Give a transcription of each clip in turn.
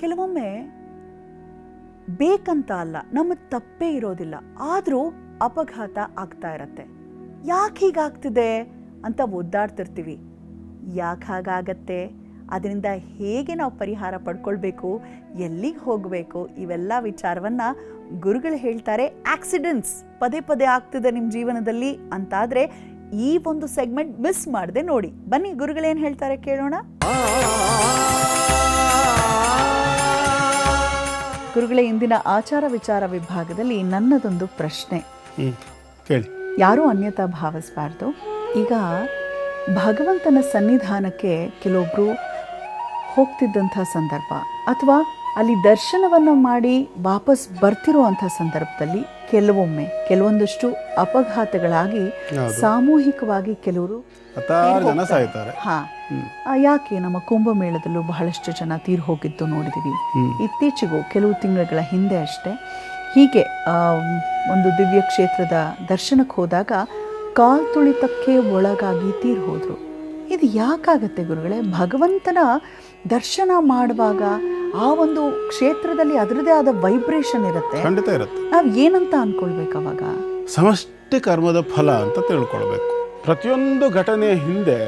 ಕೆಲವೊಮ್ಮೆ ಬೇಕಂತ ಅಲ್ಲ, ನಮ್ಮ ತಪ್ಪೇ ಇರೋದಿಲ್ಲ. ಆದರೂ ಅಪಘಾತ ಆಗ್ತಾ ಇರತ್ತೆ. ಯಾಕೆ ಹೀಗಾಗ್ತಿದೆ ಅಂತ ಒದ್ದಾಡ್ತಿರ್ತೀವಿ. ಯಾಕೆ ಹಾಗಾಗತ್ತೆ? ಅದರಿಂದ ಹೇಗೆ ನಾವು ಪರಿಹಾರ ಪಡ್ಕೊಳ್ಬೇಕು? ಎಲ್ಲಿಗೆ ಹೋಗಬೇಕು? ಇವೆಲ್ಲ ವಿಚಾರವನ್ನ ಗುರುಗಳು ಹೇಳ್ತಾರೆ, ಆಕ್ಸಿಡೆಂಟ್ಸ್ ಪದೇ ಪದೇ ಆಗ್ತಿದೆ ನಿಮ್ಮ ಜೀವನದಲ್ಲಿ ಅಂತಾದ್ರೆ ಈ ಒಂದು ಸೆಗ್ಮೆಂಟ್ ಮಿಸ್ ಮಾಡದೆ ನೋಡಿ. ಬನ್ನಿ ಗುರುಗಳೇನು ಹೇಳ್ತಾರೆ ಕೇಳೋಣ. ಗುರುಗಳೇ ಇಂದಿನ ಆಚಾರ ವಿಚಾರ ವಿಭಾಗದಲ್ಲಿ ನನ್ನದೊಂದು ಪ್ರಶ್ನೆ. ಯಾರು ಕೇಳಿ. ಯಾರೂ ಅನ್ಯತಾ ಭಾವಿಸಬಾರ್ದು? ಈಗ ಭಗವಂತನ ಸನ್ನಿಧಾನಕ್ಕೆ ಕೆಲವೊಬ್ರು ಹೋಗ್ತಿದ್ದಂಥ ಸಂದರ್ಭ ಅಥವಾ ಅಲ್ಲಿ ದರ್ಶನವನ್ನು ಮಾಡಿ ವಾಪಸ್ ಬರ್ತಿರುವಂಥ ಸಂದರ್ಭದಲ್ಲಿ ಕೆಲವೊಮ್ಮೆ ಕೆಲವೊಂದಷ್ಟು ಅಪಘಾತಗಳಾಗಿ ಸಾಮೂಹಿಕವಾಗಿ ಕೆಲವರು ಹಾ. ಯಾಕೆ ನಮ್ಮ ಕುಂಭಮೇಳದಲ್ಲೂ ಬಹಳಷ್ಟು ಜನ ತೀರ್ ಹೋಗಿದ್ದು ನೋಡಿದೀವಿ. ಇತ್ತೀಚೆಗೂ ಕೆಲವು ತಿಂಗಳುಗಳ ಹಿಂದೆ ಅಷ್ಟೇ. ಹೀಗೆ ಒಂದು ದಿವ್ಯ ಕ್ಷೇತ್ರದ ದರ್ಶನಕ್ಕೆ ಹೋದಾಗ ಕಾಲ್ ತುಳಿತಕ್ಕೆ ಒಳಗಾಗಿ ತೀರ್ ಹೋದರು. ಇದು ಯಾಕಾಗತ್ತೆ ಗುರುಗಳೇ? ಭಗವಂತನ ದರ್ಶನ ಮಾಡುವಾಗ ಆ ಒಂದು ಕ್ಷೇತ್ರದಲ್ಲಿ ಅದರದೇ ಆದ ವೈಬ್ರೇಷನ್ ಇರುತ್ತೆ. ಖಂಡಿತ ಇರುತ್ತೆ. ನಾವು ಏನಂತ ಅನ್ಕೊಳ್ಬೇಕು ಅವಾಗ? ಸಮಷ್ಟಿ ಕರ್ಮದ ಫಲ ಅಂತ ತಿಳ್ಕೊಳ್ಬೇಕು. ಪ್ರತಿಯೊಂದು ಘಟನೆಯ ಹಿಂದೆ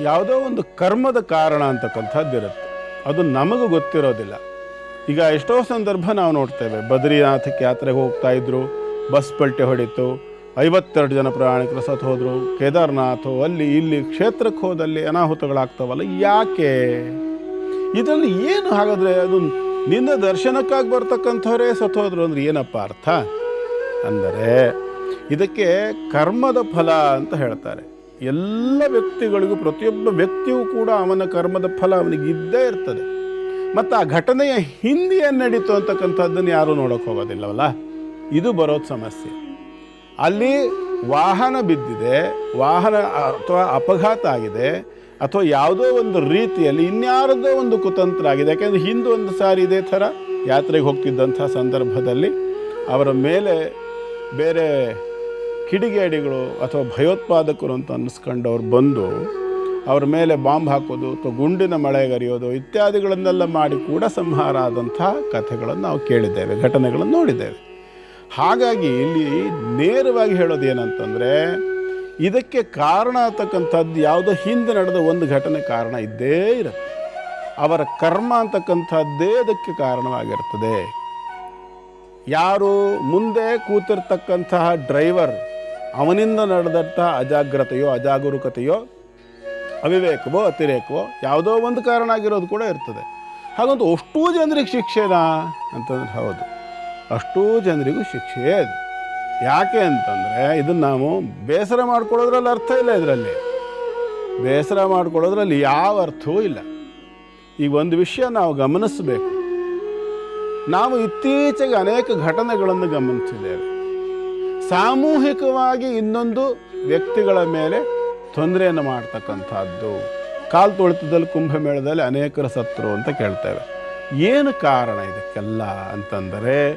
ಯಾವುದೋ ಒಂದು ಕರ್ಮದ ಕಾರಣ ಅಂತಕ್ಕಂಥದ್ದಿರುತ್ತೆ ಅದು ನಮಗೂ ಗೊತ್ತಿರೋದಿಲ್ಲ. ಈಗ ಎಷ್ಟೋ ಸಂದರ್ಭ ನಾವು ನೋಡ್ತೇವೆ. ಬದ್ರಿನಾಥಕ್ಕೆ ಯಾತ್ರೆಗೆ ಹೋಗ್ತಾ ಇದ್ರು, ಬಸ್ ಪಲ್ಟೆ ಹೊಡಿತು, ಐವತ್ತೆರಡು ಜನ ಪ್ರಯಾಣಿಕರು ಸತ್ತು ಹೋದರು, ಕೇದಾರ್ನಾಥ್, ಅಲ್ಲಿ, ಇಲ್ಲಿ, ಕ್ಷೇತ್ರಕ್ಕೆ ಹೋದಲ್ಲಿ ಅನಾಹುತಗಳಾಗ್ತಾವಲ್ಲ, ಯಾಕೆ? ಇದರಲ್ಲಿ ಏನು ಹಾಗಾದರೆ ಅದು ನಿನ್ನ ದರ್ಶನಕ್ಕಾಗಿ ಬರ್ತಕ್ಕಂಥವರೇ ಸತ್ತೋದ್ರು ಅಂದ್ರೆ ಏನಪ್ಪ ಅರ್ಥ? ಅಂದರೆ ಇದಕ್ಕೆ ಕರ್ಮದ ಫಲ ಅಂತ ಹೇಳ್ತಾರೆ. ಎಲ್ಲ ವ್ಯಕ್ತಿಗಳಿಗೂ, ಪ್ರತಿಯೊಬ್ಬ ವ್ಯಕ್ತಿಯೂ ಕೂಡ ಅವನ ಕರ್ಮದ ಫಲ ಅವನಿಗೆ ಇದ್ದೇ ಇರ್ತದೆ. ಮತ್ತು ಆ ಘಟನೆಯ ಹಿಂದೆ ಏನು ನಡೀತು ಅಂತಕ್ಕಂಥದ್ದನ್ನು ಯಾರೂ ನೋಡೋಕೆ ಹೋಗೋದಿಲ್ಲವಲ್ಲ? ಇದು ಬರೋದು ಸಮಸ್ಯೆ. ಅಲ್ಲಿ ವಾಹನ ಬಿದ್ದಿದೆ, ವಾಹನ ಅಥವಾ ಅಪಘಾತ ಆಗಿದೆ, ಅಥವಾ ಯಾವುದೋ ಒಂದು ರೀತಿಯಲ್ಲಿ ಇನ್ಯಾರದೋ ಒಂದು ಕುತಂತ್ರ ಆಗಿದೆ. ಯಾಕೆಂದರೆ ಹಿಂದೆ ಒಂದು ಸಾರಿ ಇದೇ ಥರ ಯಾತ್ರೆಗೆ ಹೋಗ್ತಿದ್ದಂಥ ಸಂದರ್ಭದಲ್ಲಿ ಅವರ ಮೇಲೆ ಬೇರೆ ಕಿಡಿಗೇಡಿಗಳು ಅಥವಾ ಭಯೋತ್ಪಾದಕರು ಅಂತ ಅನ್ನಿಸ್ಕೊಂಡವ್ರು ಬಂದು ಅವ್ರ ಮೇಲೆ ಬಾಂಬ್ ಹಾಕೋದು ಅಥವಾ ಗುಂಡಿನ ಮಳೆಗರಿಯೋದು ಇತ್ಯಾದಿಗಳನ್ನೆಲ್ಲ ಮಾಡಿ ಕೂಡ ಸಂಹಾರ ಆದಂಥ ಕಥೆಗಳನ್ನು ನಾವು ಕೇಳಿದ್ದೇವೆ, ಘಟನೆಗಳನ್ನು ನೋಡಿದ್ದೇವೆ. ಹಾಗಾಗಿ ಇಲ್ಲಿ ನೇರವಾಗಿ ಹೇಳೋದು ಏನಂತಂದರೆ, ಇದಕ್ಕೆ ಕಾರಣ ಅಂತಕ್ಕಂಥದ್ದು ಯಾವುದೋ ಹಿಂದೆ ನಡೆದ ಒಂದು ಘಟನೆ ಕಾರಣ ಇದ್ದೇ ಇರುತ್ತೆ. ಅವರ ಕರ್ಮ ಅಂತಕ್ಕಂಥದ್ದೇ ಅದಕ್ಕೆ ಕಾರಣವಾಗಿರ್ತದೆ. ಯಾರು ಮುಂದೆ ಕೂತಿರ್ತಕ್ಕಂತಹ ಡ್ರೈವರ್ ಅವನಿಂದ ನಡೆದಂಥ ಅಜಾಗ್ರತೆಯೋ, ಅಜಾಗರೂಕತೆಯೋ, ಅವಿವೇಕವೋ, ಅತಿರೇಕವೋ ಯಾವುದೋ ಒಂದು ಕಾರಣ ಆಗಿರೋದು ಕೂಡ ಇರ್ತದೆ. ಹಾಗಂತ ಅಷ್ಟೂ ಜನರಿಗೆ ಶಿಕ್ಷೆನಾ ಅಂತಂದ್ರೆ ಹೌದು. ಅಷ್ಟೂ ಜನರಿಗೂ ಶಿಕ್ಷೆ ಅದು. ಯಾಕೆ ಅಂತಂದರೆ ಇದನ್ನು ನಾವು ಬೇಸರ ಮಾಡ್ಕೊಳ್ಳೋದ್ರಲ್ಲಿ ಅರ್ಥ ಇಲ್ಲ ಇದರಲ್ಲಿ. ಬೇಸರ ಮಾಡ್ಕೊಳ್ಳೋದ್ರಲ್ಲಿ ಯಾವ ಅರ್ಥವೂ ಇಲ್ಲ. ಈಗ ಒಂದು ವಿಷಯ ನಾವು ಗಮನಿಸಬೇಕು. ನಾವು ಇತ್ತೀಚೆಗೆ ಅನೇಕ ಘಟನೆಗಳನ್ನು ಗಮನಿಸಿದ್ದೇವೆ. ಸಾಮೂಹಿಕವಾಗಿ ಇನ್ನೊಂದು ವ್ಯಕ್ತಿಗಳ ಮೇಲೆ ತೊಂದರೆಯನ್ನು ಮಾಡ್ತಕ್ಕಂಥದ್ದು. ಕಾಲು ತೊಳೆತದಲ್ಲಿ ಕುಂಭಮೇಳದಲ್ಲಿ ಅನೇಕರ ಸತ್ರು ಅಂತ ಕೇಳ್ತೇವೆ. ಏನು ಕಾರಣ ಇದಕ್ಕೆಲ್ಲ ಅಂತಂದರೆ,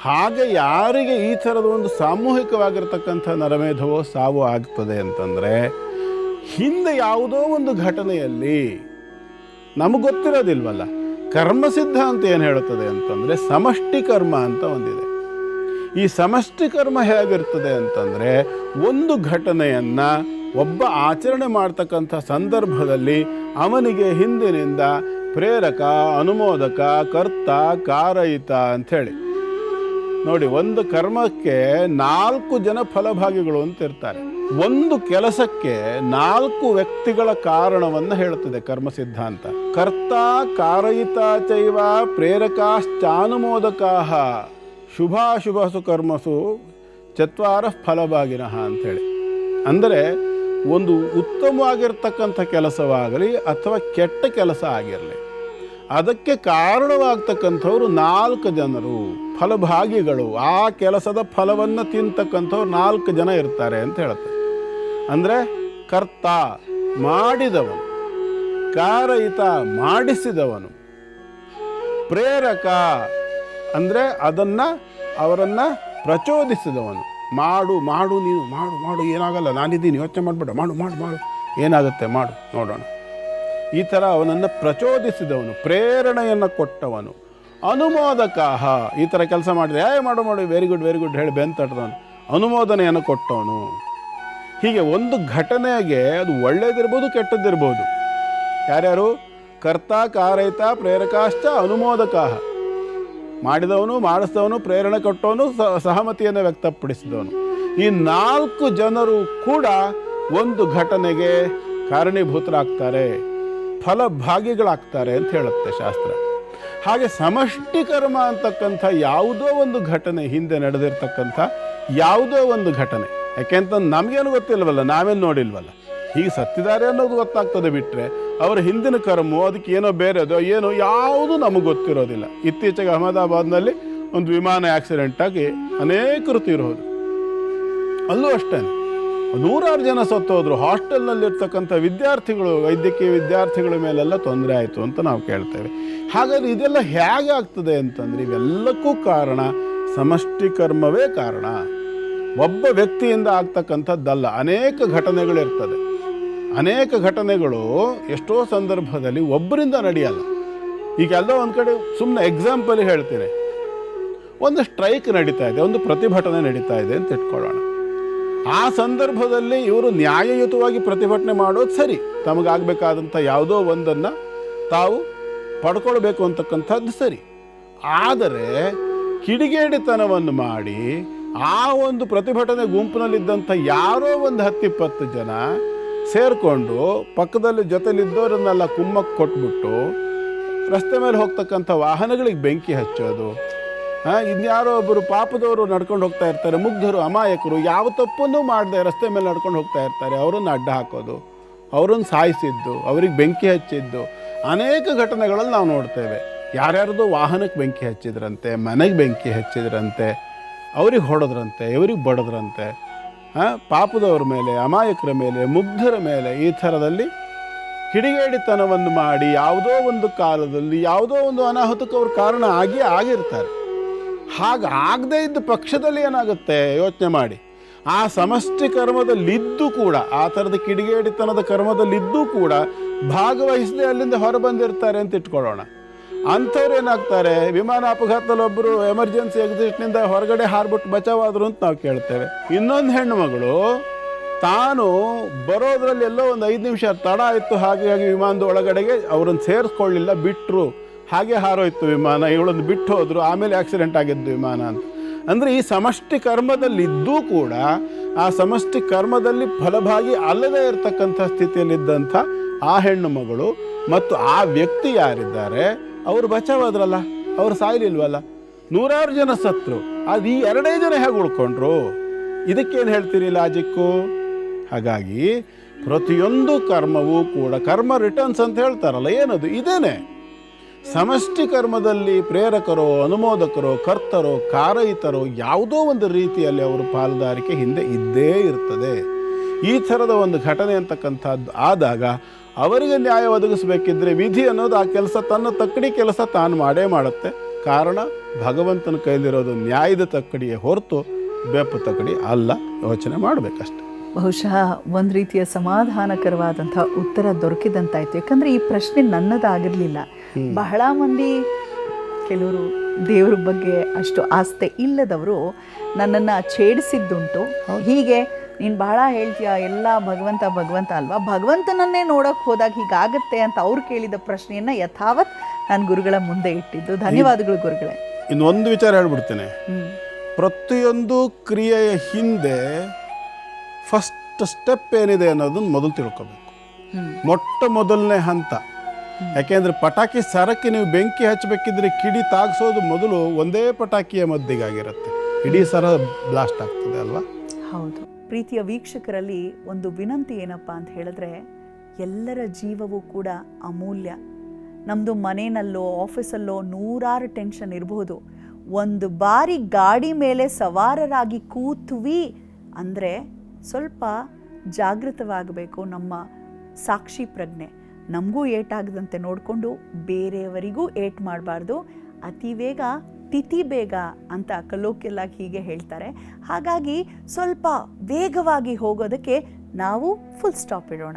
ಹಾಗೆ ಯಾರಿಗೆ ಈ ಥರದ ಒಂದು ಸಾಮೂಹಿಕವಾಗಿರ್ತಕ್ಕಂಥ ನರಮೇಧವೋ ಸಾವು ಆಗ್ತದೆ ಅಂತಂದರೆ, ಹಿಂದೆ ಯಾವುದೋ ಒಂದು ಘಟನೆಯಲ್ಲಿ ನಮಗೆ ಗೊತ್ತಿರೋದಿಲ್ವಲ್ಲ ಕರ್ಮ ಸಿದ್ಧಾಂತ ಏನು ಹೇಳುತ್ತದೆ ಅಂತಂದರೆ, ಸಮಷ್ಟಿ ಕರ್ಮ ಅಂತ ಒಂದಿದೆ. ಈ ಸಮಷ್ಟಿ ಕರ್ಮ ಹೇಗಿರ್ತದೆ ಅಂತಂದರೆ ಒಂದು ಘಟನೆಯನ್ನು ಒಬ್ಬ ಆಚರಣೆ ಮಾಡ್ತಕ್ಕಂಥ ಸಂದರ್ಭದಲ್ಲಿ ಅವನಿಗೆ ಹಿಂದಿನಿಂದ ಪ್ರೇರಕ, ಅನುಮೋದಕ, ಕರ್ತ, ಕಾರಯಿತ ಅಂಥೇಳಿ. ನೋಡಿ, ಒಂದು ಕರ್ಮಕ್ಕೆ ನಾಲ್ಕು ಜನ ಫಲಭಾಗಿಗಳು ಅಂತ ಇರ್ತಾರೆ ಒಂದು ಕೆಲಸಕ್ಕೆ ನಾಲ್ಕು ವ್ಯಕ್ತಿಗಳ ಕಾರಣವನ್ನು ಹೇಳುತ್ತದೆ ಕರ್ಮ ಸಿದ್ಧಾಂತ ಕರ್ತ, ಕಾರಯಿತ ಚೈವ ಪ್ರೇರಕಾಶ್ಚಾನುಮೋದಕಾ ಶುಭಾಶುಭಸು ಕರ್ಮಸು ಚತ್ವಾರ ಫಲಭಾಗಿನಃ ಅಂಥೇಳಿ. ಅಂದರೆ ಒಂದು ಉತ್ತಮವಾಗಿರ್ತಕ್ಕಂಥ ಕೆಲಸವಾಗಲಿ ಅಥವಾ ಕೆಟ್ಟ ಕೆಲಸ ಆಗಿರಲಿ, ಅದಕ್ಕೆ ಕಾರಣವಾಗ್ತಕ್ಕಂಥವ್ರು ನಾಲ್ಕು ಜನರು, ಫಲಭಾಗಿಗಳು. ಆ ಕೆಲಸದ ಫಲವನ್ನು ತಿಂತಕ್ಕಂಥವ್ರು ನಾಲ್ಕು ಜನ ಇರ್ತಾರೆ ಅಂತ ಹೇಳ್ತಾರೆ ಅಂದರೆ ಕರ್ತ ಮಾಡಿದವನು ಕಾರಯಿತ ಮಾಡಿಸಿದವನು, ಪ್ರೇರಕ ಅಂದರೆ ಅದನ್ನು ಅವರನ್ನು ಪ್ರಚೋದಿಸಿದವನು. ಮಾಡು ಮಾಡು ನೀನು, ಮಾಡು ಮಾಡು, ಏನಾಗಲ್ಲ, ನಾನಿದ್ದೀನಿ, ಯೋಚನೆ ಮಾಡಬೇಡ, ಮಾಡು ಮಾಡು ಮಾಡು. ಏನಾಗುತ್ತೆ, ಮಾಡು, ನೋಡೋಣ. ಈ ಥರ ಅವನನ್ನು ಪ್ರಚೋದಿಸಿದವನು, ಪ್ರೇರಣೆಯನ್ನು ಕೊಟ್ಟವನು. ಅನುಮೋದಕಾಹ, ಈ ಥರ ಕೆಲಸ ಮಾಡಿದೆ. ಏ ಮಾಡು ಮಾಡು ವೆರಿ ಗುಡ್ ವೆರಿ ಗುಡ್ ಹೇಳಿ ಬೆನ್ ತಟ್ಟದವನು ಅನುಮೋದನೆಯನ್ನು ಕೊಟ್ಟವನು. ಹೀಗೆ ಒಂದು ಘಟನೆಗೆ ಅದು ಒಳ್ಳೇದಿರ್ಬೋದು, ಕೆಟ್ಟದ್ದಿರ್ಬೋದು. ಯಾರ್ಯಾರು? ಕರ್ತ ಕಾರೈತ ಪ್ರೇರಕಾಶ್ಚ ಅನುಮೋದಕಾಹ. ಮಾಡಿದವನು ಮಾಡಿಸಿದವನು ಪ್ರೇರಣೆ ಕೊಟ್ಟವನು ಸಹಮತಿಯನ್ನು ವ್ಯಕ್ತಪಡಿಸಿದವನು. ಈ ನಾಲ್ಕು ಜನರು ಕೂಡ ಒಂದು ಘಟನೆಗೆ ಕಾರಣೀಭೂತರಾಗ್ತಾರೆ, ಫಲಭಾಗಿಗಳಾಗ್ತಾರೆ ಅಂತ ಹೇಳುತ್ತೆ ಶಾಸ್ತ್ರ. ಹಾಗೆ ಸಮಷ್ಟಿ ಕರ್ಮ ಅಂತಕ್ಕಂಥ ಯಾವುದೋ ಒಂದು ಘಟನೆ ಹಿಂದೆ ನಡೆದಿರ್ತಕ್ಕಂಥ ಯಾವುದೋ ಒಂದು ಘಟನೆ. ಯಾಕೆಂತ ನಮಗೇನು ಗೊತ್ತಿಲ್ವಲ್ಲ, ನಾವೇನು ನೋಡಿಲ್ವಲ್ಲ. ಹೀಗೆ ಸತ್ತಿದ್ದಾರೆ ಅನ್ನೋದು ಗೊತ್ತಾಗ್ತದೆ ಬಿಟ್ಟರೆ ಅವರ ಹಿಂದಿನ ಕರ್ಮು ಅದಕ್ಕೆ ಏನೋ ಬೇರೆದು ಏನೋ ಯಾವುದು ನಮಗೆ ಗೊತ್ತಿರೋದಿಲ್ಲ. ಇತ್ತೀಚೆಗೆ ಅಹಮದಾಬಾದ್ನಲ್ಲಿ ಒಂದು ವಿಮಾನ ಆಕ್ಸಿಡೆಂಟ್ ಆಗಿ ಅನೇಕರು ತೀರೋದು ಅಲ್ಲೂ ಅಷ್ಟೇ ನೂರಾರು ಜನ ಸತ್ತೋದ್ರು ಹಾಸ್ಟೆಲ್ನಲ್ಲಿರ್ತಕ್ಕಂಥ ವಿದ್ಯಾರ್ಥಿಗಳು, ವೈದ್ಯಕೀಯ ವಿದ್ಯಾರ್ಥಿಗಳ ಮೇಲೆಲ್ಲ ತೊಂದರೆ ಆಯಿತು ಅಂತ ನಾವು ಕೇಳ್ತೇವೆ. ಹಾಗಾದ್ರೆ ಇದೆಲ್ಲ ಹೇಗೆ ಆಗ್ತದೆ ಅಂತಂದ್ರೆ ಇವೆಲ್ಲಕ್ಕೂ ಕಾರಣ ಸಮಷ್ಟಿ ಕರ್ಮವೇ ಕಾರಣ. ಒಬ್ಬ ವ್ಯಕ್ತಿಯಿಂದ ಆಗ್ತಕ್ಕಂಥದ್ದಲ್ಲ. ಅನೇಕ ಘಟನೆಗಳಿರ್ತದೆ. ಅನೇಕ ಘಟನೆಗಳು ಎಷ್ಟೋ ಸಂದರ್ಭದಲ್ಲಿ ಒಬ್ಬರಿಂದ ನಡೆಯಲ್ಲ. ಈಗ ಎಲ್ಲೋ ಒಂದು ಕಡೆ ಸುಮ್ಮನೆ ಎಕ್ಸಾಂಪಲ್ ಹೇಳ್ತೀನಿ. ಒಂದು ಸ್ಟ್ರೈಕ್ ನಡೀತಾ ಇದೆ, ಒಂದು ಪ್ರತಿಭಟನೆ ನಡೀತಾ ಇದೆ ಅಂತ ಇಟ್ಕೊಳ್ಳೋಣ. ಆ ಸಂದರ್ಭದಲ್ಲಿ ಇವರು ನ್ಯಾಯಯುತವಾಗಿ ಪ್ರತಿಭಟನೆ ಮಾಡೋದು ಸರಿ. ತಮಗಾಗಬೇಕಾದಂಥ ಯಾವುದೋ ಒಂದನ್ನು ತಾವು ಪಡ್ಕೊಳ್ಬೇಕು ಅಂತಕ್ಕಂಥದ್ದು ಸರಿ. ಆದರೆ ಕಿಡಿಗೇಡಿತನವನ್ನು ಮಾಡಿ ಆ ಒಂದು ಪ್ರತಿಭಟನೆ ಗುಂಪಿನಲ್ಲಿದ್ದಂಥ ಯಾರೋ ಒಂದು ಹತ್ತಿಪ್ಪತ್ತು ಜನ ಸೇರಿಕೊಂಡು ಪಕ್ಕದಲ್ಲಿ ಜೊತೆಲಿದ್ದವರನ್ನೆಲ್ಲ ಕುಮ್ಮಕ್ಕೆ ಕೊಟ್ಬಿಟ್ಟು ರಸ್ತೆ ಮೇಲೆ ಹೋಗ್ತಕ್ಕಂಥ ವಾಹನಗಳಿಗೆ ಬೆಂಕಿ ಹಚ್ಚೋದು. ಇನ್ಯಾರೋ ಒಬ್ಬರು ಪಾಪದವರು ನಡ್ಕೊಂಡು ಹೋಗ್ತಾ ಇರ್ತಾರೆ, ಮುಗ್ಧರು, ಅಮಾಯಕರು, ಯಾವ ತಪ್ಪನ್ನು ಮಾಡದೆ ರಸ್ತೆ ಮೇಲೆ ನಡ್ಕೊಂಡು ಹೋಗ್ತಾ ಇರ್ತಾರೆ, ಅವರನ್ನು ಅಡ್ಡ ಹಾಕೋದು, ಅವರನ್ನು ಸಾಯಿಸಿದ್ದು, ಅವ್ರಿಗೆ ಬೆಂಕಿ ಹಚ್ಚಿದ್ದು, ಅನೇಕ ಘಟನೆಗಳಲ್ಲಿ ನಾವು ನೋಡ್ತೇವೆ. ಯಾರ್ಯಾರ್ದು ವಾಹನಕ್ಕೆ ಬೆಂಕಿ ಹಚ್ಚಿದ್ರಂತೆ, ಮನೆಗೆ ಬೆಂಕಿ ಹಚ್ಚಿದ್ರಂತೆ, ಅವ್ರಿಗೆ ಹೊಡೆದ್ರಂತೆ, ಇವ್ರಿಗೆ ಬಡದ್ರಂತೆ ಪಾಪದವ್ರ ಮೇಲೆ, ಅಮಾಯಕರ ಮೇಲೆ, ಮುಗ್ಧರ ಮೇಲೆ ಈ ಥರದಲ್ಲಿ ಕಿಡಿಗೇಡಿತನವನ್ನು ಮಾಡಿ ಯಾವುದೋ ಒಂದು ಕಾಲದಲ್ಲಿ, ಯಾವುದೋ ಒಂದು ಅನಾಹುತಕ್ಕೆ ಅವ್ರ ಕಾರಣ ಆಗಿ ಆಗಿರ್ತಾರೆ. ಹಾಗೆ ಆಗದೇ ಇದ್ದ ಪಕ್ಷದಲ್ಲಿ ಏನಾಗುತ್ತೆ? ಯೋಚನೆ ಮಾಡಿ. ಆ ಸಮಷ್ಟಿ ಕರ್ಮದಲ್ಲಿದ್ದು ಕೂಡ, ಆ ಥರದ ಕಿಡಿಗೇಡಿತನದ ಕರ್ಮದಲ್ಲಿದ್ದೂ ಕೂಡ ಭಾಗವಹಿಸದೆ ಅಲ್ಲಿಂದ ಹೊರಬಂದಿರ್ತಾರೆ ಅಂತ ಇಟ್ಕೊಳ್ಳೋಣ. ಅಂಥವ್ರು ಏನಾಗ್ತಾರೆ? ವಿಮಾನ ಅಪಘಾತದಲ್ಲಿ ಒಬ್ಬರು ಎಮರ್ಜೆನ್ಸಿ ಎಕ್ಸಿಟ್ನಿಂದ ಹೊರಗಡೆ ಹಾರ್ಬಿಟ್ಟು ಬಚಾವಾದ್ರು ಅಂತ ನಾವು ಕೇಳ್ತೇವೆ. ಇನ್ನೊಂದು ಹೆಣ್ಣು ಮಗಳು, ತಾನು ಬರೋದ್ರಲ್ಲಿ ಎಲ್ಲೋ ಒಂದು ಐದು ನಿಮಿಷ ತಡ ಆಯಿತು ಹಾಗಾಗಿ ವಿಮಾನದ ಒಳಗಡೆಗೆ ಅವ್ರನ್ನ ಸೇರಿಸ್ಕೊಳ್ಳಿಲ್ಲ ಬಿಟ್ಟರು ಹಾಗೆ ಹಾರೋಯ್ತು ವಿಮಾನ ಇವಳೊಂದು ಬಿಟ್ಟು ಹೋದರು, ಆಮೇಲೆ ಆಕ್ಸಿಡೆಂಟ್ ಆಗಿದ್ದು ವಿಮಾನ ಅಂತ. ಅಂದರೆ ಈ ಸಮಷ್ಟಿ ಕರ್ಮದಲ್ಲಿದ್ದೂ ಕೂಡ, ಆ ಸಮಷ್ಟಿ ಕರ್ಮದಲ್ಲಿ ಫಲಭಾಗಿ ಅಲ್ಲದೇ ಇರತಕ್ಕಂಥ ಸ್ಥಿತಿಯಲ್ಲಿದ್ದಂಥ ಆ ಹೆಣ್ಣು ಮಗಳು ಮತ್ತು ಆ ವ್ಯಕ್ತಿ ಯಾರಿದ್ದಾರೆ ಅವರು ಬಚಾವಾದ್ರಲ್ಲ, ಅವ್ರು ಸಾಯ್ಲಿಲ್ವಲ್ಲ? ನೂರಾರು ಜನ ಸತ್ರು. ಅದು ಈ ಎರಡೇ ಜನ ಹೇಗೆ ಉಳ್ಕೊಂಡ್ರು? ಇದಕ್ಕೇನು ಹೇಳ್ತೀರಿ ಲಾಜಿಕ್ಕು ಹಾಗಾಗಿ ಪ್ರತಿಯೊಂದು ಕರ್ಮವೂ ಕೂಡ ಕರ್ಮ ರಿಟರ್ನ್ಸ್ ಅಂತ ಹೇಳ್ತಾರಲ್ಲ, ಏನದು? ಇದೇನೆ. ಸಮಷ್ಟಿ ಕರ್ಮದಲ್ಲಿ ಪ್ರೇರಕರೋ, ಅನುಮೋದಕರೋ, ಕರ್ತರೋ, ಕಾರಯಿತರೋ ಯಾವುದೋ ಒಂದು ರೀತಿಯಲ್ಲಿ ಅವರು ಪಾಲುದಾರಿಕೆ ಹಿಂದೆ ಇದ್ದೇ ಇರ್ತದೆ. ಈ ಥರದ ಒಂದು ಘಟನೆ ಅಂತಕ್ಕಂಥದ್ದು ಆದಾಗ ಅವರಿಗೆ ನ್ಯಾಯ ಒದಗಿಸಬೇಕಿದ್ರೆ ವಿಧಿ ಅನ್ನೋದು ಆ ಕೆಲಸ ತನ್ನ ತಕ್ಕಡಿ ಕೆಲಸ ತಾನು ಮಾಡೇ ಮಾಡುತ್ತೆ. ಕಾರಣ ಭಗವಂತನ ಕೈಲಿರೋದು ನ್ಯಾಯದ ತಕ್ಕಡಿಯೇ ಹೊರತು ಬೆಪ್ಪು ತಕ್ಕಡಿ ಅಲ್ಲ ಯೋಚನೆ ಮಾಡಬೇಕಷ್ಟೆ. ಬಹುಶಃ ಒಂದು ರೀತಿಯ ಸಮಾಧಾನಕರವಾದಂಥ ಉತ್ತರ ದೊರಕಿದಂತಾಯ್ತು. ಯಾಕಂದ್ರೆ ಈ ಪ್ರಶ್ನೆ ನನ್ನದಾಗಿರಲಿಲ್ಲ. ಬಹಳ ಮಂದಿ ಕೆಲವರು ದೇವ್ರ ಬಗ್ಗೆ ಅಷ್ಟು ಆಸ್ತೆ ಇಲ್ಲದವರು ನನ್ನನ್ನು ಛೇಡಿಸಿದ್ದುಂಟು. ಹೀಗೆ ನೀನು ಬಹಳ ಹೇಳ್ತೀಯ ಎಲ್ಲ ಭಗವಂತ ಭಗವಂತ ಅಲ್ವಾ? ಭಗವಂತನನ್ನೇ ನೋಡೋಕೆ ಹೋದಾಗ ಹೀಗಾಗತ್ತೆ ಅಂತ ಅವ್ರು ಕೇಳಿದ ಪ್ರಶ್ನೆಯನ್ನು ಯಥಾವತ್ ನಾನು ಗುರುಗಳ ಮುಂದೆ ಇಟ್ಟಿದ್ದು. ಧನ್ಯವಾದಗಳು ಗುರುಗಳೇ. ಇನ್ನೊಂದು ವಿಚಾರ ಹೇಳ್ಬಿಡ್ತೇನೆ. ಪ್ರತಿಯೊಂದು ಕ್ರಿಯೆಯ ಹಿಂದೆ ಫಸ್ಟ್ ಸ್ಟೆಪ್ ಏನಿದೆ ಅನ್ನೋದನ್ನ ಮೊದಲು ತಿಳ್ಕೊಬೇಕು. ಮೊಟ್ಟ ಮೊದಲನೇ ಹಂತ. ಯಾಕೆಂದ್ರೆ ಪಟಾಕಿ ಸರಕ್ಕೆ ನೀವು ಬೆಂಕಿ ಹಚ್ಚಬೇಕಿದ್ರೆ ಕಿಡಿ ತಾಗಿಸೋದು ಮೊದಲು ಒಂದೇ ಪಟಾಕಿಯ ಮದ್ದಿಗಾಗಿರುತ್ತೆ. ಇಡೀ ಸರ ಬ್ಲಾಸ್ಟ್ ಆಗ್ತದೆ ಅಲ್ವಾ? ಹೌದು. ಪ್ರೀತಿಯ ವೀಕ್ಷಕರಲ್ಲಿ ಒಂದು ವಿನಂತಿ ಏನಪ್ಪ ಅಂತ ಹೇಳಿದ್ರೆ, ಎಲ್ಲರ ಜೀವವೂ ಕೂಡ ಅಮೂಲ್ಯ. ನಮ್ಮದು ಮನೆಯಲ್ಲೋ ಆಫೀಸಲ್ಲೋ ನೂರಾರು ಟೆನ್ಷನ್ ಇರಬಹುದು ಒಂದು ಬಾರಿ ಗಾಡಿ ಮೇಲೆ ಸವಾರರಾಗಿ ಕೂತ್ವಿ ಅಂದರೆ ಸ್ವಲ್ಪ ಜಾಗೃತವಾಗಬೇಕು ನಮ್ಮ ಸಾಕ್ಷಿ ಪ್ರಜ್ಞೆ. ನಮಗೂ ಏಟಾಗದಂತೆ ನೋಡಿಕೊಂಡು ಬೇರೆಯವರಿಗೂ ಏಟ್ ಮಾಡಬಾರ್ದು. ಅತಿ ವೇಗ ತಿಥಿ ಬೇಗ ಅಂತ ಕಲೋಕ್ಯಲಾಗಿ ಹೀಗೆ ಹೇಳ್ತಾರೆ. ಹಾಗಾಗಿ ಸ್ವಲ್ಪ ವೇಗವಾಗಿ ಹೋಗೋದಕ್ಕೆ ನಾವು ಫುಲ್ ಸ್ಟಾಪ್ ಇಡೋಣ.